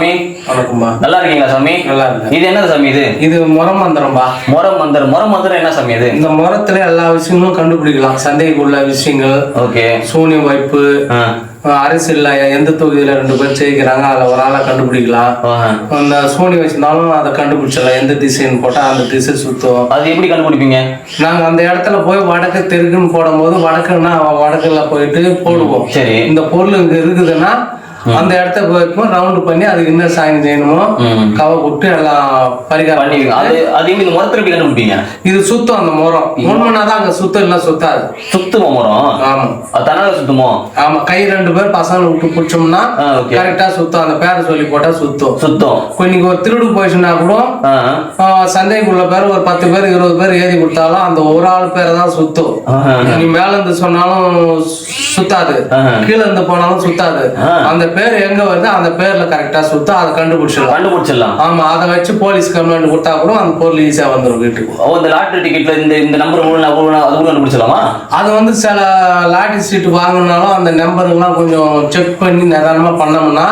சாமி. வணக்கம்பா நல்லா இருக்கீங்களா சாமி? நல்லா இருக்கேன். இது என்னது சாமி இது? இது முறம் மந்திரம்பா முறம் மந்திரம். முறம் மந்திரம் என்ன சாமி இது? இந்த முறத்துல எல்லா விஷயங்களும் கண்டுபிடிக்கலாம். சந்தேகக்குள்ள விஷயங்கள் ஓகே. சூனிய வாய்ப்பு ஆ. அரசியல்ல எந்த தொகுதியில ரெண்டு பேர் ஜெயிக்கிறாங்க அதுல ஒரு ஆளை கண்டுபிடிக்கலாம். அந்த சூனி வச்சிருந்தாலும் அதை கண்டுபிடிச்சிடலாம். எந்த திசைன்னு போட்டா அந்த திசை சுத்தம். அது எப்படி கண்டுபிடிப்பீங்க? நாங்க அந்த இடத்துல போய் வடக்கு தெற்குன்னு போடும்போது வடக்குன்னா வடக்குல போயிட்டு போடுவோம். சரி. இந்த பொருள் இங்க இருக்குதுன்னா அந்த இடத்த போயிருப்போம் ரவுண்ட் பண்ணி அதுக்கு என்ன சாயம் செய்யணுமோ. கவை விட்டு எல்லாம் பரிகாரம் பண்ணுவீங்க அது அது இந்த முறத்துல எப்படி கண்டுபிடிப்பீங்க? இது சுத்தம் அந்த முறம் முன்மனா தான் அங்க சுத்தம் இல்லை சுத்தாது. சுத்துமோ முறம் ஆமா. அது தன்னால சுத்துமோ? ஆமா கை ரெண்டு பேர் பசங்களை விட்டு பிடிச்சோம்னா. கரெக்டா சுத்தம். அந்த பேரை சொல்லி போட்டா சுத்தம். சுத்தம். இன்னைக்கு ஒரு திருடு போயிடுச்சுன்னா கூட சந்தைக்குள்ள பேர் ஒரு பத்து பேர் இருபது பேர் ஏறி கொடுத்தாலும் அந்த ஒரு ஆள் பேரை தான் சுத்தும். நீ மேல இருந்து சொன்னாலும் சுத்தாது. கீழ இருந்து போனாலும் சுத்தாது. அந்த பேர் எங்க வருது அந்த பேர்ல கரெக்டா சுத்தம் அதை கண்டுபிடிச்சிடலாம். கண்டுபிடிச்சிடலாம். ஆமா அதை வச்சு போலீஸ் கம்ப்ளைண்ட் கொடுத்தா கூட அந்த பொருள் ஈஸியா வந்துடும் வீட்டுக்கு. ஓ இந்த லாட்டரி டிக்கெட்ல இந்த இந்த நம்பர் மூணு அது கூட கண்டுபிடிச்சலாமா அது வந்து சில லாட்டரி சீட் வாங்கினாலும் அந்த நம்பருங்கெல்லாம் கொஞ்சம் செக் பண்ணி நிதானமா பண்ணோம்னா.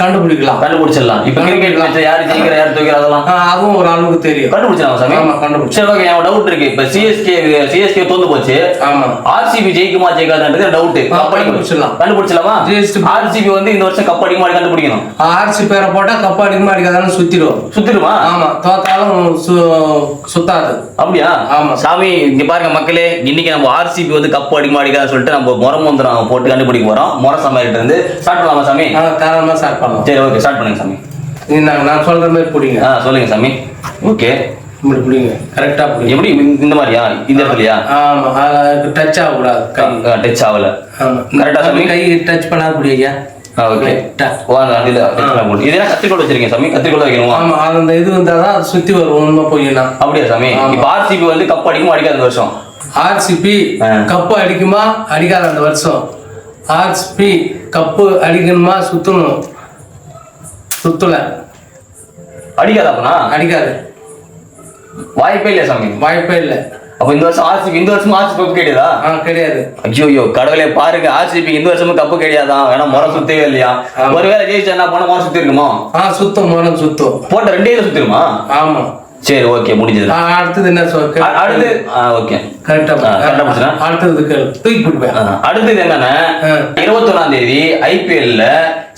கண்டுபிடிக்கலாம். கண்டுபிடிச்சிடலாம். இப்ப கிரிக்கெட் மேட்ச் யாரு ஜெயிக்கிற யாரு தூக்கிற அதெல்லாம்? அதுவும் ஒரு அளவுக்கு தெரியும். கண்டுபிடிச்சலாம் சாமி. ஆமா கண்டுபிடிச்சு. சரி ஓகே என் டவுட் இருக்கு. இப்ப சிஎஸ்கே சிஎஸ்கே தோந்து போச்சு. ஆமா. ஆர்சிபி ஜெயிக்குமா ஜெயிக்காதுன்றது டவுட் கண்டுபிடிச்சிடலாம். கண்டுபிடிச்சலாமா ஆர்சிபி வந்து இந்த வருஷம் கப் அடிக்க மாதிரி கண்டுபிடிக்கணும்? ஆர்சி பேரை போட்டா கப்பு அடிக்குமா அடிக்காதான்னு சுத்திடும் சுத்திடுமா? ஆமா தோத்தாலும் சுத்தாது. அப்படியா? ஆமா. சாமி இங்க பாருங்க மக்களே இன்னைக்கு நம்ம ஆர்சிபி வந்து கப் அடிக்குமா அடிக்காதுன்னு சொல்லிட்டு நம்ம முறம் மந்திரம் போட்டு கண்டுபிடிக்க போறோம். முறை சமையல்கிட்ட இருந்து. பண்ணலாமா சாமி? தாராளமா பண்ணலாம் சரி ஓகே ஸ்டார்ட் பண்ணுங்க சாமி. நீ நான் நான் சொல்ற மாதிரி பிடிங்க. ஆ சொல்லுங்க சாமி. ஓகே இப்படி பிடிங்க. கரெக்டா பிடிங்க. எப்படி? இந்த- மாதிரியா? இந்த இடத்துலயா? ஆமா டச் ஆகக்கூடாது கை. டச் ஆகல. ஆமா. கரெக்டா சாமி? கை டச் பண்ணாத பிடி ஐயா ஓகே அந்த இதுல இதெல்லாம் கத்திரிக்கோள் வச்சிருக்கீங்க சாமி? கத்திரிக்கோள் வைக்கணுமா? ஆமா அது அந்த இது வந்தாதான் அது சுத்தி வரும் உண்மை பொய்னா அப்படியா சாமி. இப்ப ஆர்சிபி வந்து கப் அடிக்குமா அடிக்காத வருஷம்? ஆர்சிபி. கப்பு அடிக்குமா அடிக்காத அந்த வருஷம்? ஆர்சிபி கப்பு அடிக்கணுமா சுத்தணும். சுத்தல. அடிக்காத அப்பனா? அடிக்காது. வாய்ப்பே இல்லையா சாமி? வாய்ப்பே இல்லை. அப்ப இந்த வருஷம் ஆர்சிபி இந்த வருஷம் ஆர்சிபி கப்பு கிடையாதா? ஆ கிடையாது. ஐயோ கடவுளே பாருங்க ஆர்சிபி இந்த வருஷமும் கப்பு கிடையாதான் வேணா முறை சுத்தவே இல்லையா. ஒருவேளை ஜெயிச்சா என்ன பண்ண முறை சுத்தி இருக்குமோ ஆ சுத்தம் மனம் சுத்தம். போட்ட ரெண்டே சுத்திருமா? ஆமா. சரி ஓகே முடிஞ்சது. அடுத்தது என்ன அடுத்து ஓகே கரெக்டா ஆ, correct ஆ பிடிச்சிட்டேன். அடுத்தது கேளு தூக்கி போட்டுப்பேன் அடுத்தது என்னன்னா. இருபத்தொன்னாம் தேதி ஐபிஎல்ல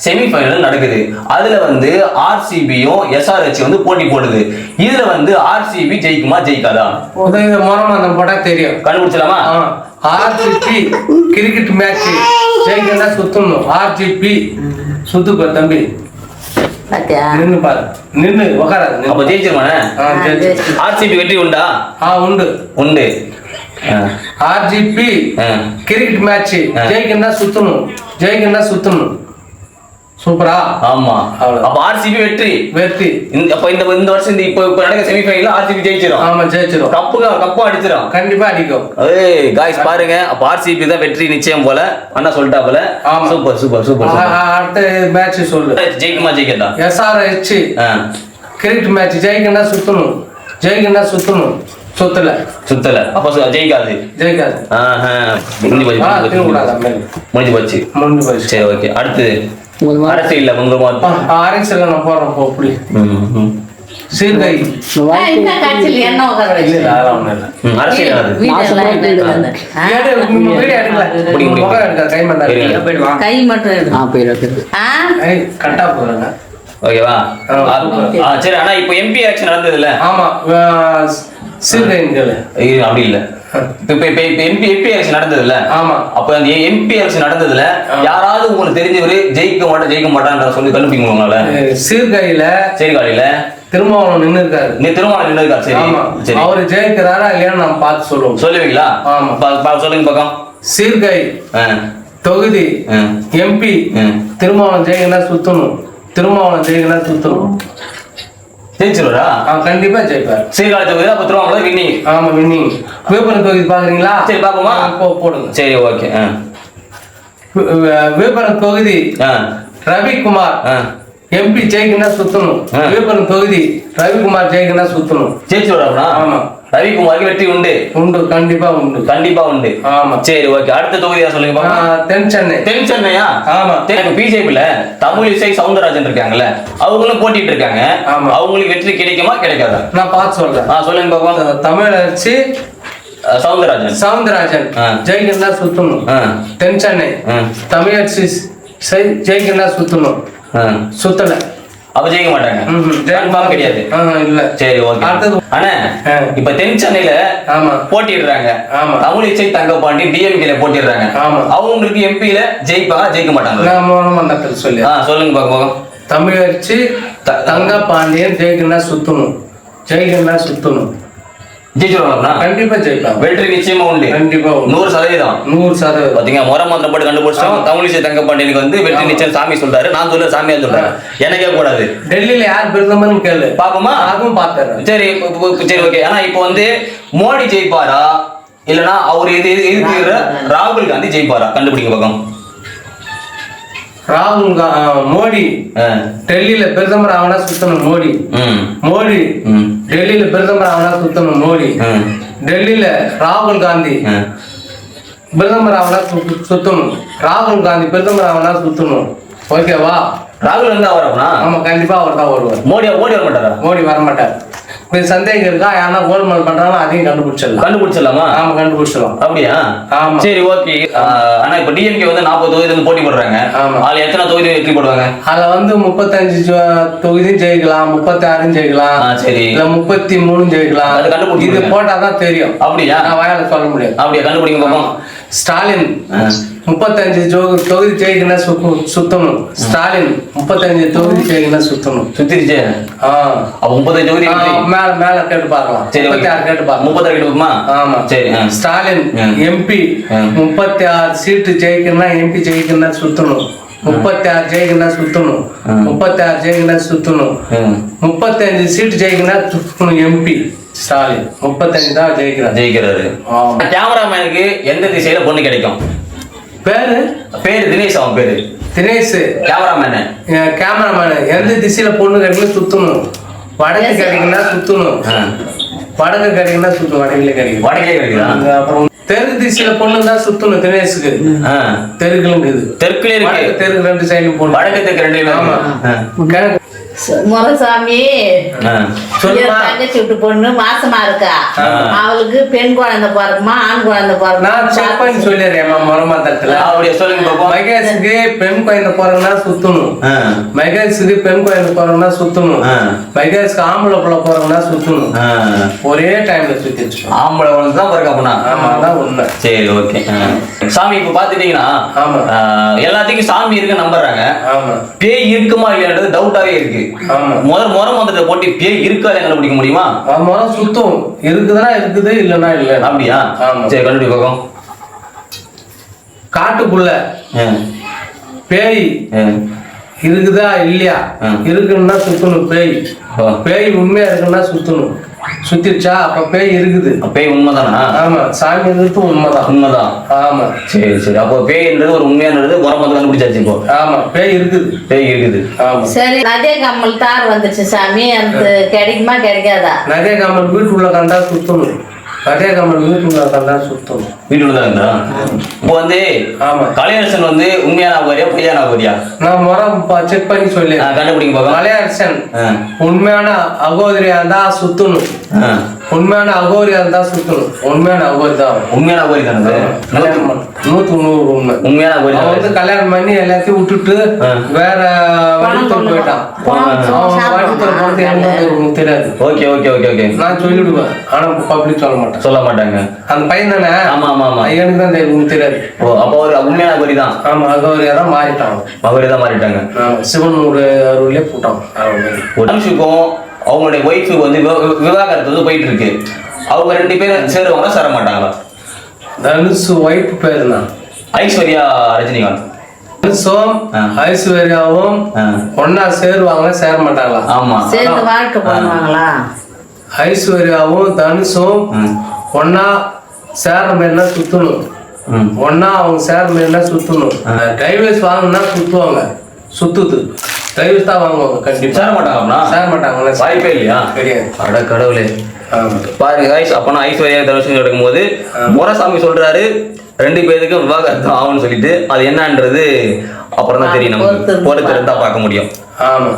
செமிஃபைனல் நடக்குது. அதுல வந்து ஆர்சிபியும் எஸ்ஆர்ஹெச் வந்து போட்டி போடுது. இதுல வந்து ஆர்சிபி ஜெயிக்குமா ஜெயிக்காதா? உதவி மரமாந்தம் போட்டா தெரியும். கண்டுபிடிச்சலாமா ஆர்ஜிபி கிரிக்கெட் மேட்ச் ஜெயிக்கா சுத்தணும். ஆர்ஜிபி சுத்துப்பா தம்பி. நின்னு பாரு நின்னு உக்காராது நின்னு. அப்ப ஜெயிச்சிருமானே. ஆர்சிபி வெற்றி உண்டா ஆ உண்டு உண்டு ஆ. ஆர்ஜிபி. கிரிக்கெட் மேட்ச் ஆ. ஜெயிக்கா சுத்தணும் ஜெயிக்கா சுத்தணும் சூப்பரா? ஆமா. அப்ப ஆர்சிபி வெற்றி. வெற்றி. இந்த- அப்ப இந்த இந்த வருஷம் இந்த இப்போ இப்போ நடக்க செமிஃபைனல் ஆர்சிபி ஜெயிச்சிரும். ஆமா ஜெயிச்சிரும். Cup cup அடிச்சிரும். கண்டிப்பா அடிக்கும். ஏய் காய்ஸ் பாருங்க. அப்ப ஆர்சிபி தான் வெற்றி நிச்சயம் போல. அண்ணா சொல்லிட்டா போல. ஆமா. சூப்பர் சூப்பர் சூப்பர் அடுத்த மேட்ச் சொல்லு. ஜெயிக்குமா ஜெயிக்கட்டா? எஸ்ஆர்ஹெச் கிரிக்கெட் மேட்ச் ஜெயிக்கா சுத்தணும். ஜெயிக்கா சுத்தணும். சுத்தல. சுத்தல. அப்ப ஜெயிக்காது. ஜெயிக்காது. ஆஹா. முடிஞ்சு போச்சு முடிஞ்சு போச்சு. முடிஞ்சு போச்சு. சரி ஓகே. அடுத்து. அரசியல்ல முங்கமா ஆரம்பிச்சு நான் போறேன் போ அப்படி சீர்கை. என்ன காய்ச்சல் என்ன உட்கார இல்ல அதெல்லாம் இல்ல. அரசியல் கை மட்டும் இருங்க. எடுக்காது. கை மட்டும் எடு ஆ போயிடும் ஆ? ஏய், கட்டா போறாங்க ஓகேவா? சரி ஆனா இப்போ எம்பி எலெக்ஷன் நடந்ததுல ஆமா ஐயோ, அப்படி இல்ல. இப்ப இப்ப எம்பி எம்பி எலெக்ஷன் நடந்ததுல ஆமா. அப்ப அந்த எம்பி எலெக்ஷன் நடந்ததுல யாராவது உங்களுக்கு தெரிஞ்சவரு ஜெயிக்க மாட்டா ஜெயிக்க மாட்டான்ற சொல்லி கண்டுபிடிக்க உங்களால ஏ, சீர்கையில சரி காலையில திருமாவளவன் நின்னு இருக்காரு நீ திருமணம் நின்றுக்கா சரி ஆமா. சரி. அவரு ஜெயிக்கிறாரா இல்லையான்னு நம்ம பார்த்து சொல்லுவோம். சொல்லுவீங்களா? ஆமா. சொல்லுங்க பக்கம். சீர்கை ஆ, தொகுதி எம்பி ஆ. திருமாவளவன் ஜெயிக்கனா சுத்தணும். திருமாவளவன் ஜெயிக்கனா சுத்தணும். ஜெயிச்சிருவரா? ஆ, கண்டிப்பா ஜெயிப்பார். சரி காலத்தை போய் அப்ப திருமணம் வின்னிங். ஆமா வின்னிங். விழுப்புரம் தொகுதி பாக்குறீங்களா? சரி, பாப்போமா? போடுங்க. சரி ஓகே விழுப்புரம் தொகுதி. ரவிக்குமார். எம்பி ஜெயிக்கனா சுத்தணும். விழுப்புரம் தொகுதி ரவிக்குமார் ஜெயிக்கனா சுத்தணும். ஜெயிச்சிருவாரா ஆமா. ரவிக்குமாருக்கு வெற்றி உண்டு. உண்டு கண்டிப்பா உண்டு. கண்டிப்பா உண்டு. ஆமா. சரி ஓகே அடுத்த தொகுதியா சொல்லுங்க தென் சென்னை. தென் சென்னையா? ஆமா. பிஜேபில தமிழ் இசை சவுந்தரராஜன் இருக்காங்கல்ல அவங்களும் போட்டிட்டு இருக்காங்க. ஆமா. அவங்களுக்கு வெற்றி கிடைக்குமா கிடைக்காதா? நான் பார்த்து சொல்றேன். ஆ சொல்லுங்க பாப்போம் தமிழரசி அஹ், சவுந்தரராஜன். சவுந்தரராஜன் ஆ. ஜெய்கண்ணா சுத்தணும். தென் சென்னை. ஆ, தமிழரசி செய்- ஜெய்கண்ணா சுத்தணும். சுத்தல. அப்ப ஜெயிக்க மாட்டாங்க. கன்ஃபார்ம் கிடையாது. இல்ல. சரி ஓகே. அடுத்தது அண்ணா. இப்ப தென் சென்னையில ஆமா. போட்டிடுறாங்க ஆமா. தமிழ் இசை தங்கப்பாண்டி டிஎம்கேல போட்டிடுறாங்க ஆமா. அவங்களுக்கு எம்பியில ஜெயிப்பாங்க ஜெயிக்க மாட்டாங்க நான் சொல்லி. ஆ சொல்லுங்க பாப்போம் தமிழரசி த- தங்க பாண்டியன் ஜெய்கண்ணா சுத்தணும். ஜெய்கண்ணா சுத்தணும். ஜெயிச்சிருவாங்களா? கண்டிப்பா ஜெயிப்பாங்க வெற்றி நிச்சயமா உண்டு. கண்டிப்பா. நூறு சதவீதம். நூறு சதவீதம். பாத்தீங்க முறை மந்திரம் போட்டு கண்டுபிடிச்சோம் தமிழிசை தங்கப்பாண்டியனுக்கு வந்து வெற்றி நிச்சயம் சாமி சொல்றாரு. நான் சொல்ல சாமியா சொல்றேன் எனக்கே கூடாது டெல்லியில யார் பிரதமர்னு கேளு. பாப்போமா? அதுவும் பாத்துறேன். சரி சரி ஓகே. ஆனா இப்போ வந்து மோடி ஜெயிப்பாரா? இல்லனா அவர் இது- இதுக்கு ராகுல் காந்தி. ஜெயிப்பாரா? கண்டுபிடிக்க பக்கம். ராகுல் மோடி. டெல்லியில பிரதமர் ஆவனா சுத்தணும் மோடி. மோடி. டெல்லியில பிரதமர் ஆவனா சுத்தணும் மோடி. டெல்லியில ராகுல் காந்தி. பிரதமர் ஆவனா சுத்தணும். ராகுல் காந்தி பிரதமர் ஆவனா சுத்தணும். ஓகேவா? ராகுல் இருந்தா வரப்பனா ஆமா கண்டிப்பா அவர் தான் வருவார் மோடி மோடி வர மாட்டாரா மோடி வர மாட்டார் சந்தேகம் இருக்கா? யாரா கோல்மால் பண்றாங்களோ? அதையும் கண்டுபிடிச்சிடலாம். கண்டுபிடிச்சிடலாமா? ஆமா கண்டுபிடிச்சிடலாம். அப்படியா? ஆமா. சரி ஓகே. ஆனா இப்ப டிஎம்கே வந்து நாற்பது தொகுதி வந்து போட்டி போடுறாங்க. அதுல எத்தனை தொகுதி வெற்றி போடுவாங்க? அதுல வந்து முப்பத்தஞ்சு தொகுதியும் ஜெயிக்கலாம். முப்பத்தி ஆறும் ஜெயிக்கலாம் சரி. இல்ல முப்பத்தி மூணும் ஜெயிக்கலாம். அது கண்டுபிடிச்சு இது போட்டாதான் தெரியும். அப்படியா? நான் வாயால சொல்ல முடியாது. அப்படியா? கண்டுபிடிங்க ஸ்டாலின். முப்பத்தஞ்சு தொகுதி சுக்கு- சுத்தணும் ஸ்டாலின் முப்பத்தஞ்சு தொகுதி ஜெயிக்கணும் சுத்தணும் சுத்திருச்சு ஆ. முப்பத்தஞ்சு தொகுதி. மேல மேல கேட்டு பார்க்கலாம் சரி முப்பத்தி ஆறு கேட்டு பார்க்கலாம் முப்பத்தாறு கிட்ட ஆமா சரி. ஸ்டாலின். எம்பி. முப்பத்தி ஆறு சீட்டு ஜெயிக்கணும்னா எம்பி ஜெயிக்கணும்னா சுத்தணும் முப்பத்தி ஆறு ஜெயிக்கணும்னா சுத்தணும். முப்பத்தி ஆறு ஜெயிக்கணும்னா சுத்தணும். முப்பத்தஞ்சு சீட்டு ஜெயிக்கணும்னா சுத்தணும் எம்பி ஸ்டாலின் முப்பத்தஞ்சு தான் ஜெயிக்கிறார் ஜெயிக்கிறாரு. கேமராமேனுக்கு எந்த திசையில பொண்ணு கிடைக்கும் பேரு? பேரு தினேஷ் அவன் பேரு. தினேஷ். கேமராமேனு கேமராமேன் எந்த திசையில பொண்ணு கிடைக்கணும் சுத்தணும். வடக்கு கிடைக்குன்னா சுத்தணும். வடக்கு கிடைக்குன்னா சுத்தணும். வடக்குல கிடைக்கும் வடக்கே கிடைக்குதா அப்புறம் தெற்கு திசையில பொண்ணு தான் சுத்தணும் தினேஷுக்கு. ஆ. தெருக்குலும் இருக்குது. தெற்குல இருக்கு. தெருக்கு ரெண்டு சைடும் போடணும். வடக்கு தெற்கு ரெண்டு ஆமா. முரசாமி தங்கச்சி விட்டு பொண்ணு மாசமா இருக்கா. அவளுக்கு பெண் குழந்தை பிறக்குமா ஆண் குழந்தை நான் செக் பண்ணி பிறக்குமா சொல்லிடுறேன் முறமாத்தத்துல அப்படியே சொல்லுங்க பாப்போம். மகேஷுக்கு பெண் குழந்தை பிறகுனா சுத்தணும். மகேஷுக்கு பெண் குழந்தை பிறகுனா சுத்தணும். மகேஷுக்கு ஆம்பளை பிள்ளை பிறகுனா சுத்தணும். ஒரே டைம்ல சுத்தி வச்சுக்கணும் ஆம்பளை குழந்தை தான் பிறக்க போனா? ஆமா உண்மை. சரி ஓகே சாமி இப்ப பாத்துட்டீங்கன்னா எல்லாத்துக்கும் சாமி இருக்கு நம்புறாங்க. ஆமா. பேய் இருக்குமா இல்லையான்றது டவுட்டாவே இருக்கு. முதல் முறை மந்திரத்தை போட்டு பேய் இருக்கா இல்லையா கண்டுபிடிக்க முடியுமா? ஆமா சுத்தம். இருக்குதுன்னா இருக்குது இல்லைன்னா இல்லை. அப்படியா. சரி கண்டுபிடி பார்க்கும் காட்டுக்குள்ள. பேய். இருக்குதா இல்லையா. இருக்குன்னா சுத்தணும் பேய். பேய் உண்மையா இருக்குன்னா சுத்தணும். சுத்திடுச்சா அப்ப பேய் இருக்குது. பேய் உண்மைதானா? ஆமா சாமி இருக்கிறது உண்மைதான். உண்மைதான். ஆமா. சரி சரி. அப்போ பேய்ன்றது ஒரு உண்மையானது மந்திரம் கண்டுபிடிச்சாச்சு இப்போ. ஆமா பேய் இருக்குது. பேய் இருக்குது. ஆமா. சரி அதே கம்மல் தார் வந்துச்சு சாமி. அந்த கிடைக்குமா கிடைக்காதா? நகை கம்மல் வீட்டுக்குள்ள கண்டா சுத்தணும். நகை கம்மல் வீட்டுக்குள்ள கண்டா சுத்தணும். வீட்டுல தான் இருந்தா இப்போ வந்து ஆமா. கலையரசன் வந்து உண்மையான அகோரியா பொய்யான அகோரியா நான் முறை செக் பண்ணி சொல்லி பார்க்கலாம் மலையரசன் ஆ. உண்மையான அகோதரியா இருந்தா சுத்தணும். உண்மையான அகோரியா இருந்தா சுத்தணும் உண்மையான அகோரி தான். உண்மையான அகோரி பண்ண- நூத்துக்கு நூறு உண்மை. உண்மையான அகோரி அவன் வந்து தான் கல்யாணம் பண்ணி எல்லாத்தையும் விட்டுட்டு. வேற வழித்தோடு போயிட்டான். அவன் வழித்தோடு போனது எனக்கு தெரியாது. Okay okay okay okay. நான் சொல்லிடுவேன். ஆனா பப்ளிக் சொல்ல மாட்டேன். சொல்ல மாட்டாங்க. அந்த பையன் தானே? ஆமா. ஆமா ஆமா எனக்கு தான் தெரியும் உனக்கு தெரியாது ஓ அப்போ ஒரு உண்மையான அகோரி தான்? ஆமா அகோரியா தான் மாறிட்டான். அவன். அகோரி தான் மாறிட்டாங்க. ஆமா, சிவனோட அருள்லே போட்டான். அவன். தனுஷுக்கும் அவங்களுடைய ஒய்ஃபுக்கு வந்து விவ- விவ- விவாகரத்து வந்து போயிட்டு இருக்கு அவங்க ரெண்டு பேரும் சேருவாங்க சேர மாட்டாங்களா தனுஷ் ஒய்ஃப் பேரு தான் ஐஸ்வர்யா ரஜினிகாந்த். தனுஷும். ஐஸ்வர்யாவும். ஒன்னா சேருவாங்க சேர மாட்டாங்களா ஆமா. சேர்ந்து வாழ்க்கை பண்ணுவாங்களா? ஐஸ்வர்யாவும் தனுஷும். ஒன்னா சேர மாதிரினா சுத்தணும். ம். ஒன்னா அவங்க சேர மாதிரினா சுத்தணும். டைவர்ஸ் வாங்கினா சுத்துவாங்க. சுத்துது. டைவர்ஸ் தான் வாங்குவாங்க கண்டிப்பா. சேர மாட்டாங்களா சேர மாட்டாங்களா வாய்ப்பே இல்லையா? கிடையாது அட கடவுளே. பாருங்க guys அப்பனா ஐஸ்வர்யா தனுஷன் நடக்கும்போது முரசாமி சொல்றாரு ரெண்டு பேருக்கும் விவாகரத்து ஆகும்னு சொல்லிட்டு அது என்னன்றது அப்புறம் தான் தெரியும் நமக்கு. பொறுத்து இருந்து பொறுத்து இருந்தா பார்க்க முடியும். ஆமா.